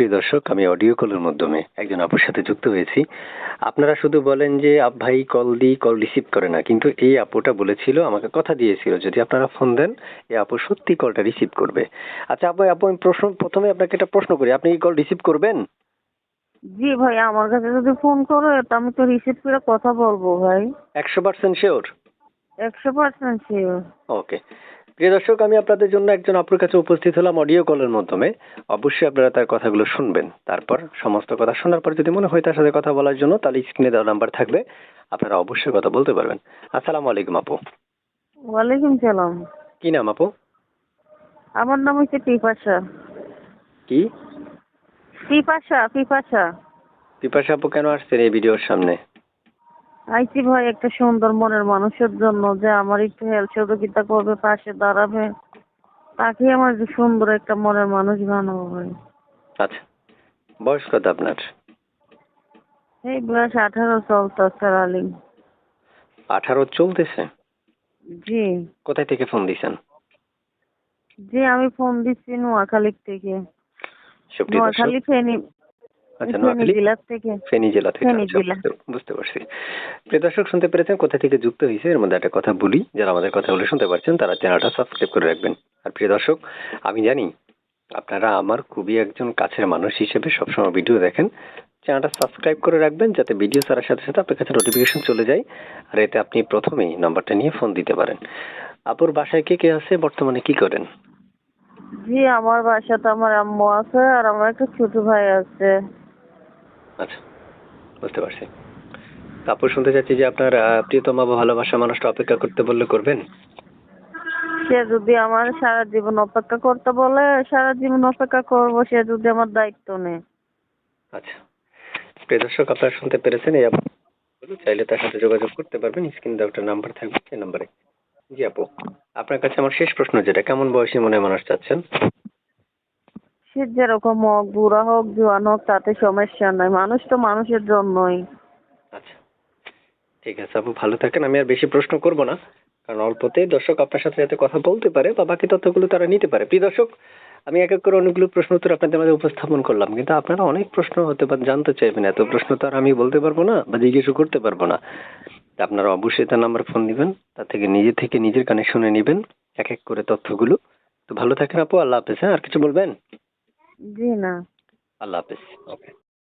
প্রিয় দর্শক আমি অডিও কলের মাধ্যমে একজন আপুর সাথে যুক্ত হয়েছি। আপনারা শুধু বলেন যে আপ ভাই কল দিই কল রিসিভ করে না। কিন্তু এই আপুটা বলেছিল আমাকে কথা দিয়েছিল যদি আপনারা ফোন দেন এই আপু সত্যি কলটা রিসিভ করবে। আচ্ছা আপু আপু আমি প্রশ্ন প্রথমে আপনাকে একটা প্রশ্ন করি আপনি কি কল রিসিভ করবেন? জি ভাই আমার কাছে যদি ফোন করো তো আমি তো রিসিভ করে কথা বলব ভাই। একশো পার্সেন্ট শিওর একশো পার্সেন্ট শিওর ওকে প্রিয় দর্শক আমি আপনাদের জন্য একজন আপুর কাছে উপস্থিত হলাম অডিও কলের মাধ্যমে। অবশ্যই আপনারা তার কথাগুলো শুনবেন। তারপর সমস্ত কথা শোনার পর যদি মনে হয় তার সাথে কথা বলার জন্য তাহলে স্ক্রিনে দেওয়া নাম্বার থাকবে আপনারা অবশ্যই কথা বলতে পারবেন। আসসালামু আলাইকুম আপু। ওয়ালাইকুম সালাম। কি নাম আপু? আমার নাম হচ্ছে পিপাসা। কি? পিপাসা পিপাসা। পিপাসা আপু কেন আসছেন এই ভিডিওর সামনে? আইছি ভাই একটা সুন্দর মনের মানুষের জন্য যে আমার একটু হেল্প সহযোগিতা করবে পাশে দাঁড়াবে। তাকে আমার যে সুন্দর একটা মনের মানুষ বানাবো ভাই। আচ্ছা বয়স কত আপনার? এই বয়স আঠারো চলতেছে আলিম আঠারো চলতেছে? জি। কোথায় থেকে ফোন দিছেন? জি আমি ফোন দিচ্ছি নোয়াখালী থেকে। নোয়াখালী ফেনী আচ্ছা নোয়াখালী জেলার থেকে ফেনী জেলা থেকে আচ্ছা, জেলা। বুঝতে- বুঝতে পারছি। প্রিয় দর্শক শুনতে পেরেছেন কোথা থেকে যুক্ত হয়েছে? এর মধ্যে একটা কথা বলি। যারা আমাদের কথাগুলো শুনতে পারছেন তারা চ্যানেলটা সাবস্ক্রাইব করে রাখবেন। আর প্রিয় দর্শক আমি জানি আপনারা আমার খুবই একজন কাছের মানুষ হিসেবে সবসময় ভিডিও দেখেন। চ্যানেলটা সাবস্ক্রাইব করে রাখবেন যাতে ভিডিও ছাড়ার সাথে সাথে আপনার কাছে নোটিফিকেশন চলে যায়। আর এতে আপনি প্রথমেই নাম্বারটা নিয়ে ফোন দিতে পারেন। আপুর বাসায় কে কে আছে? বর্তমানে কি করেন? জি আমার বাসাতে আমার আম্মু আছে আর আমার একটা ছোট ভাই আছে। আচ্ছা বুঝতে পারছি। তারপর শুনতে চাচ্ছি যে আপনার প্রিয়তমা বা ভালোবাসা মানুষটা অপেক্ষা করতে বললে করবেন? সে যদি আমার সারা জীবন অপেক্ষা করতে বলে সারা জীবন অপেক্ষা করব সে যদি আমার দায়িত্ব নেয়। আচ্ছা। প্রিয় দর্শক আপনারা শুনতে পেরেছেন এই আপু চাইলে তার সাথে যোগাযোগ করতে পারবেন। স্ক্রিন দেওয়া একটা নাম্বার থাকবে সেই নাম্বারে। জি আপু আপনার কাছে আমার শেষ প্রশ্ন যেটা কেমন বয়সী মনে মানুষ চাচ্ছেন? সে যেরকম হোক, বুড়া হোক, জোয়ান হোক, তাতে সমস্যা নাই মানুষ তো মানুষের জন্যই। আচ্ছা। ঠিক আছে, আপু, ভালো থাকেন। আমি আর বেশি প্রশ্ন করব না, কারণ অল্পতেই দর্শক আপনার সাথে যাতে কথা বলতে পারে বা বাকি তথ্যগুলো তারা নিতে পারে। প্রিয় দর্শক, আমি এক এক করে অনেকগুলো প্রশ্ন উত্তর আপনাদের মাঝে উপস্থাপন করলাম, কিন্তু আপনারা অনেক প্রশ্ন হতে পারে জানতে চাইবেন। এত প্রশ্ন তো আর আমি বলতে পারব না বা জিজ্ঞেসও করতে পারব না। আপনারা অবশ্যই তার নাম্বার ফোন দিবেন তার থেকে নিজে থেকে নিজের কানে শুনে নেবেন, এক এক করে তথ্যগুলো। তো ভালো থাকেন আপু, আল্লাহ হাফেজ হ্যাঁ? আর কিছু বলবেন? জি না। আল্লাহ হাফেজ। ওকে